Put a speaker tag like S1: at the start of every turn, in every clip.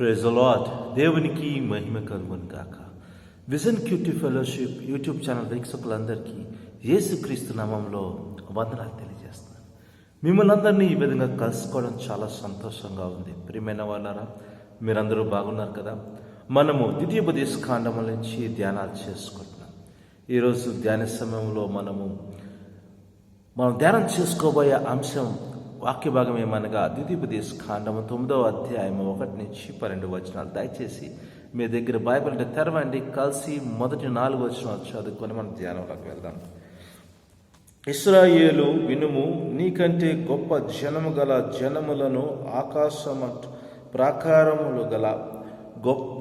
S1: Praise అలాడ్ దేవునికి మహిమ కనుగొని కాక vision QT fellowship YouTube channel వీక్షకులందరికీ యేసుక్రీస్తు నామంలో వందనాలు తెలియజేస్తున్నాను. మిమ్మల్ని అందరినీ ఈ విధంగా కలుసుకోవడం చాలా సంతోషంగా ఉంది. ప్రియమైన వాళ్ళారా మీరందరూ బాగున్నారు కదా? మనము ద్వితీయోపదేశ కాండముల నుంచి ధ్యానాలు చేసుకుంటున్నాం. ఈరోజు ధ్యాన సమయంలో మనము మనం ధ్యానం చేసుకోబోయే అంశం వాక్య భాగం ఏమనగా ద్వితీయపదేశ ఖాండము తొమ్మిదవ అధ్యాయం ఒకటి నుంచి పన్నెండు వచనాలు. దయచేసి మీ దగ్గర బైబిల్ అంటే తెరవండి కలిసి మొదటి నాలుగు వచనాలు చదువుకొని మనం ధ్యానంలోకి వెళ్దాం. ఇస్రాయేలు వినుము నీకంటే గొప్ప జనము గల జనములను ఆకాశమ ప్రాకారములు గల గొప్ప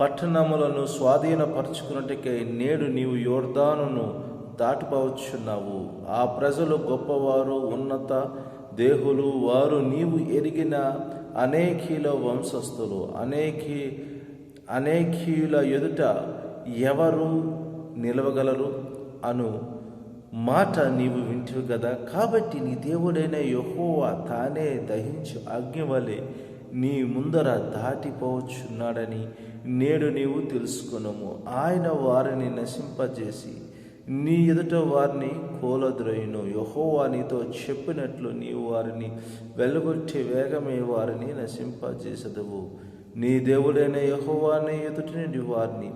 S1: పట్టణములను స్వాధీనపరచుకున్నట్టుకై నేడు నీవు యోర్దానును దాటిపోవచ్చున్నావు. ఆ ప్రజలు గొప్పవారు ఉన్నత దేహులు వారు నీవు ఎరిగిన అనేకీల వంశస్థులు అనేకి అనేకీయుల ఎదుట ఎవరు నిలవగలరు? అను మాట నీవు వింటివి కదా. కాబట్టి నీ దేవుడైన యెహోవా తానే దహించు అగ్ని వలె నీ ముందర దాటిపోవచ్చున్నాడని నేడు నీవు తెలుసుకునము. ఆయన వారిని నశింపజేసి నీ ఎదుట వారిని కోలద్రోయిను. యహోవా నీతో చెప్పినట్లు నీవు వారిని వెలుగొట్టి వేగమే వారిని నశింపజేసదువు. నీ దేవుడైన యహోవాని ఎదుటి నుండి వారిని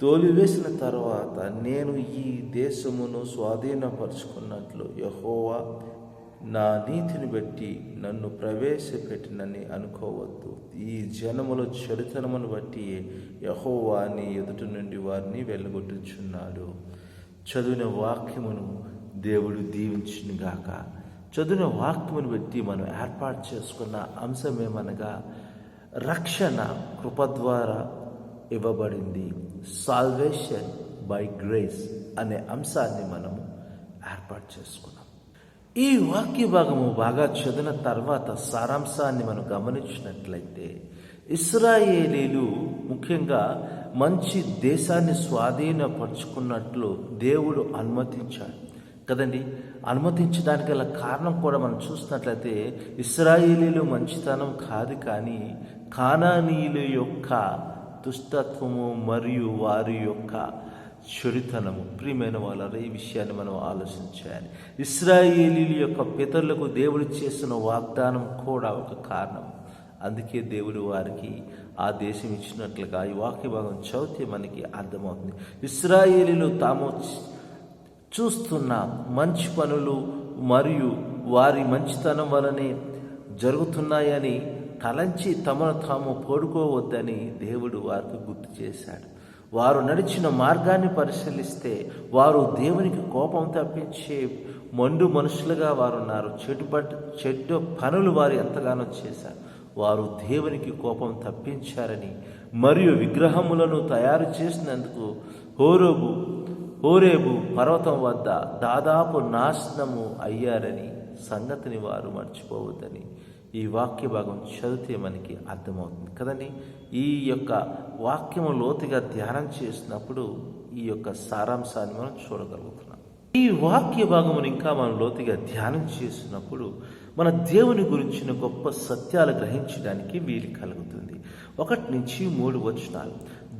S1: తోలివేసిన తర్వాత నేను ఈ దేశమును స్వాధీనపరుచుకున్నట్లు యహోవా నా నీతిని బట్టి నన్ను ప్రవేశపెట్టినని అనుకోవద్దు. ఈ జనముల చరితనమును బట్టి యహోవా నీ ఎదుటి నుండి వారిని వెళ్ళగొట్టుచున్నాడు చదివిన వాక్యమును దేవుడు దీవించునుగాక చదివిన వాక్యమును బట్టి మనం ఏర్పాటు చేసుకున్న అంశం ఏమనగా రక్షణ కృప ద్వారా ఇవ్వబడింది. సాల్వేషన్ బై గ్రేస్ అనే అంశాన్ని మనము ఏర్పాటు చేసుకున్నాం. ఈ వాక్య భాగము బాగా చదివిన తర్వాత సారాంశాన్ని మనం గమనించినట్లయితే ఇస్రాయేలీలు ముఖ్యంగా మంచి దేశాన్ని స్వాధీనపరుచుకున్నట్లు దేవుడు అనుమతించాడు. కదండి? అనుమతించడానికి గల కారణం కూడా మనం చూసినట్లయితే ఇస్రాయేలీలు మంచితనం కాదు కానీ కానానీయుల యొక్క దుష్టత్వము మరియు వారి యొక్క చెడుతనము. ప్రియమైన వాళ్ళ ఈ విషయాన్ని మనం ఆలోచించాలి ఇస్రాయేలీల యొక్క పితరులకు దేవుడు చేసిన వాగ్దానం కూడా ఒక కారణం. అందుకే దేవుడు వారికి ఆ దేశం ఇచ్చినట్లుగా ఈ వాక్య భాగం చదివితే మనకి అర్థమవుతుంది. ఇస్రాయేలీలు తాము చూస్తున్న మంచి పనులు మరియు వారి మంచితనం వలనే జరుగుతున్నాయని తలంచి తమను తాము పడుకోవద్దని దేవుడు వారికి గుర్తు చేశాడు. వారు నడిచిన మార్గాన్ని పరిశీలిస్తే వారు దేవునికి కోపం తప్పించే మండు మనుషులుగా వారు ఉన్నారు చెడు చెడ్డ పనులు వారు ఎంతగానో చేశారు. వారు దేవునికి కోపం తప్పించారని మరియు విగ్రహములను తయారు చేసినందుకు హోరోబు హోరేబు పర్వతం వద్ద దాదాపు నాశనము అయ్యారని సంగతిని వారు మర్చిపోవద్దని ఈ వాక్య భాగం చదివితే మనకి అర్థమవుతుంది. కదండి? ఈ యొక్క వాక్యము లోతుగా ధ్యానం చేసినప్పుడు ఈ యొక్క సారాంశాన్ని మనం చూడగలుగుతున్నాం. ఈ వాక్య భాగమును ఇంకా మనం లోతుగా ధ్యానం చేసినప్పుడు మన దేవుని గురించిన గొప్ప సత్యాలు గ్రహించడానికి వీలు కలుగుతుంది. ఒకటి నుంచి మూడు వచనాలు.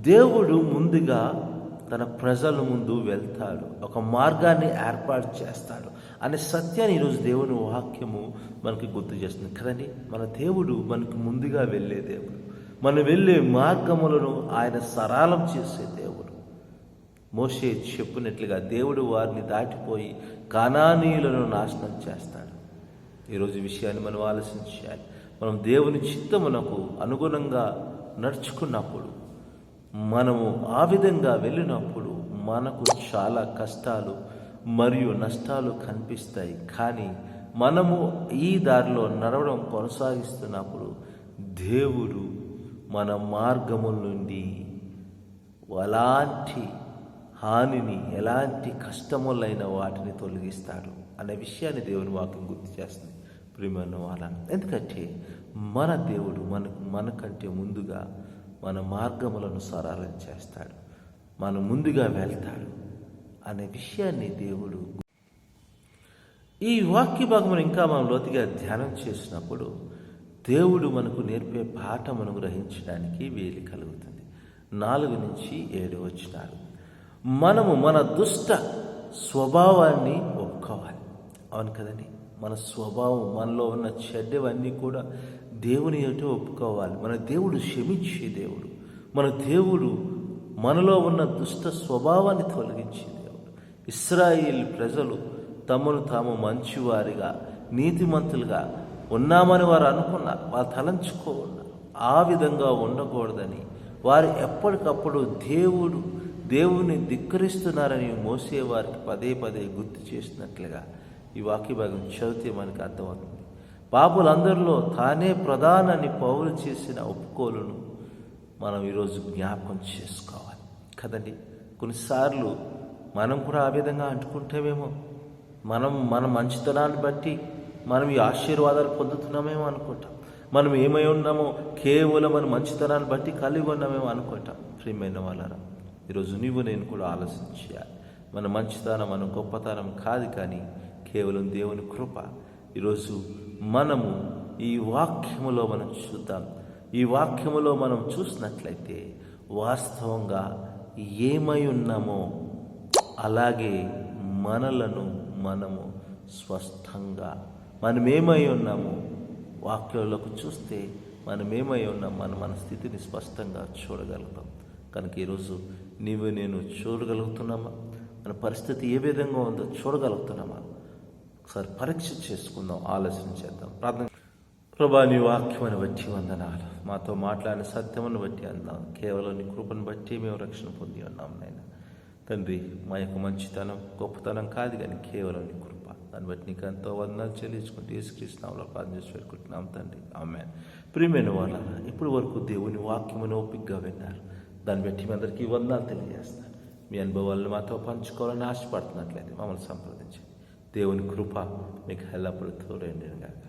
S1: దేవుడు ముందుగా తన ప్రజల ముందు వెళ్తాడు. ఒక మార్గాన్ని ఏర్పాటు చేస్తాడు. అనే సత్యాన్ని ఈరోజు దేవుని వాక్యము మనకి గుర్తు చేస్తుంది. కదండి? మన దేవుడు మనకు ముందుగా వెళ్ళే దేవుడు. మనం వెళ్ళే మార్గములను ఆయన సరళం చేసే దేవుడు. మోసే చెప్పినట్లుగా దేవుడు వారిని దాటిపోయి కణానీయులను నాశనం చేస్తాడు. ఈరోజు విషయాన్ని మనం ఆలోచించాలి. మనం దేవుని చిత్తమునకు అనుగుణంగా నడుచుకున్నప్పుడు మనము ఆ విధంగా వెళ్ళినప్పుడు మనకు చాలా కష్టాలు మరియు నష్టాలు కనిపిస్తాయి. కానీ మనము ఈ దారిలో నడవడం కొనసాగిస్తున్నప్పుడు దేవుడు మన మార్గముల నుండి ఎలాంటి హానిని ఎలాంటి కష్టములైన వాటిని తొలగిస్తాడు అనే విషయాన్ని దేవుని వాక్యం గుర్తు చేస్తుంది. ప్రియమైన వాళ్ళ ఎందుకంటే మన దేవుడు మనకు మనకంటే ముందుగా మన మార్గములను సరళం చేస్తాడు. మనం ముందుగా వెళ్తాడు అనే విషయాన్ని దేవుడు ఈ వాక్య భాగం ఇంకా మనం లోతుగా ధ్యానం చేసినప్పుడు దేవుడు మనకు నేర్పే పాఠమును గ్రహించడానికి వీలు కలుగుతుంది. నాలుగు నుంచి ఏడు వచ్చినారు మనము మన దుష్ట స్వభావాన్ని ఒప్పుకోవాలి. అవును కదండి? మన స్వభావం మనలో ఉన్న చెడ్డవన్నీ కూడా దేవుని ఎటు ఒప్పుకోవాలి? మన దేవుడు క్షమించే దేవుడు. మన దేవుడు మనలో ఉన్న దుష్ట స్వభావాన్ని తొలగించే దేవుడు. ఇస్రాయిల్ ప్రజలు తమను తాము మంచివారిగా నీతిమంతులుగా ఉన్నామని వారు అనుకున్నారు. వారు తలంచుకోన్నారు ఆ విధంగా ఉండకూడదని వారు ఎప్పటికప్పుడు దేవుడు దేవుని ధిక్కరిస్తున్నారని మోసే వారికి పదే పదే గుర్తు చేసినట్లుగా ఈ వాక్య భాగం చదివితే మనకు అర్థమవుతుంది. పాపులందరిలో తానే ప్రధానని పౌరులు చేసిన ఒప్పుకోలును మనం ఈరోజు జ్ఞాపకం చేసుకోవాలి. కదండి? కొన్నిసార్లు మనం కూడా ఆ విధంగా అంటుకుంటామేమో మనం మన మంచితనాన్ని బట్టి మనం ఈ ఆశీర్వాదాలు పొందుతున్నామేమో అనుకుంటాం. మనం ఏమై ఉన్నామో కేవలం మన మంచితనాన్ని బట్టి కలిగి ఉన్నామేమో అనుకుంటాం. ప్రియమైన వాళ్ళరా ఈరోజు నీవు నేను కూడా ఆలోచించాలి మన మంచితనం మన గొప్పతనం కాదు కానీ కేవలం దేవుని కృప. ఈరోజు మనము ఈ వాక్యములో మనం చూద్దాం. ఈ వాక్యములో మనం చూసినట్లయితే వాస్తవంగా ఏమై ఉన్నామో అలాగే మనలను మనము స్పష్టంగా మనమేమై ఉన్నామో? వాక్యంలోకి చూస్తే మనమేమై ఉన్నాం? మనం మన స్థితిని స్పష్టంగా చూడగలుగుతాం. కనుక ఈరోజు నీవు నేను చూడగలుగుతున్నామా? మన పరిస్థితి ఏ విధంగా ఉందో చూడగలుగుతున్నామా? ఒకసారి పరీక్ష చేసుకుందాం ఆలోచన చేద్దాం. ప్రార్థన ప్రభా నీ వాక్యమని బట్టి వందనాలు. మాతో మాట్లాడిన సత్యమును బట్టి అందాం. కేవలం నీ కృపను బట్టి మేము రక్షణ పొంది ఉన్నాం నాయన. తండ్రి మా యొక్క మంచితనం గొప్పతనం కాదు కానీ కేవలం నీ కృప. దాన్ని బట్టి నీకు ఎంతో వందనాలు చెల్లించుకుంటూ యేసుకృష్ణంలో ప్రార్థన చేసి పెట్టుకుంటున్నాం తండ్రి. ఆమె ప్రియమైన వాళ్ళ ఇప్పటి వరకు దేవుని వాక్యమును ఓపికగా విన్నారు. దాన్ని బట్టి మీ అందరికీ వందనాలు తెలియజేస్తాను మీ అనుభవాలను మాతో పంచుకోవాలని ఆశపడుతున్నట్లయితే మమ్మల్ని సంప్రదించండి. దేవుని కృప మీకు ఎల్లప్పుడూ తోడైండి కాక